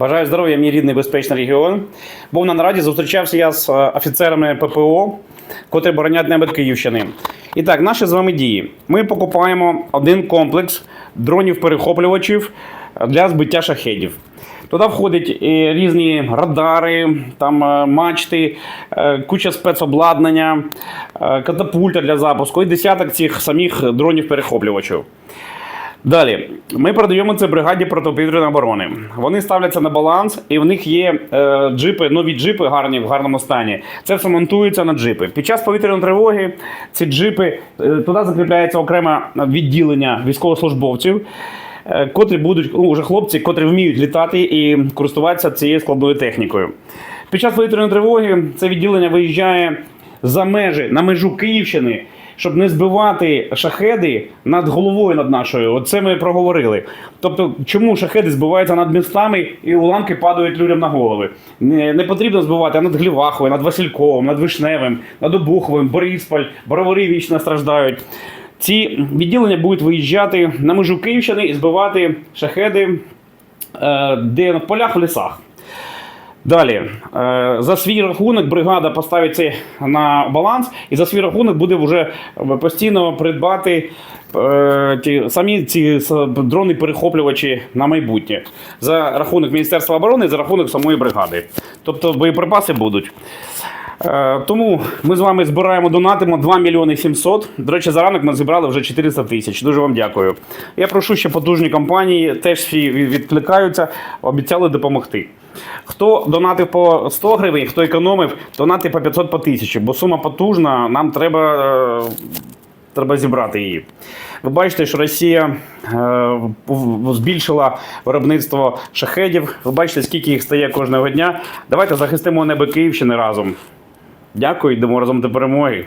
Бажаю здоров'я, мій рідний безпечний регіон. Був на нараді, зустрічався я з е, офіцерами ППО, котрі боронять небо Київщини. І так, наші з вами дії. Ми покупаємо один комплекс дронів-перехоплювачів для збиття шахедів. Туди входять і різні радари, там е, мачти, е, куча спецобладнання, е, катапульта для запуску і десяток цих самих дронів-перехоплювачів. Далі ми передаємо це бригаді протиповітряної оборони. Вони ставляться на баланс, і в них є е, джипи, нові джипи гарні в гарному стані. Це все монтується на джипи. Під час повітряної тривоги ці джипи е, туди закріпляється окреме відділення військовослужбовців. е, Котрі будуть ну, вже хлопці, котрі вміють літати і користуватися цією складною технікою. Під час повітряної тривоги це відділення виїжджає за межі на межу Київщини, щоб не збивати шахеди над головою над нашою. Оце ми проговорили. Тобто, чому шахеди збиваються над містами і уламки падають людям на голови? Не, не потрібно збивати над Глівахою, над Васильковим, над Вишневим, над Обуховим, Борисполь, Боровари вічно страждають. Ці відділення будуть виїжджати на межу Київщини і збивати шахеди, е, де в полях в лісах. Далі, е, за свій рахунок бригада поставить це на баланс, і за свій рахунок буде вже постійно придбати е, ті, самі ці дрони-перехоплювачі на майбутнє за рахунок Міністерства оборони, за рахунок самої бригади. Тобто боєприпаси будуть. Е, Тому ми з вами збираємо, донатимо 2 мільйони 700. До речі, за ранок ми зібрали вже 400 тисяч. Дуже вам дякую. Я прошу ще потужні компанії, теж всі відкликаються, обіцяли допомогти. Хто донатив по 100 гривень, хто економив, донати по 500 по 1000, бо сума потужна, нам треба, е, треба зібрати її. Ви бачите, що Росія е, збільшила виробництво шахедів. Ви бачите, скільки їх стає кожного дня. Давайте захистимо небо Київщини разом. Дякую, йдемо разом до перемоги.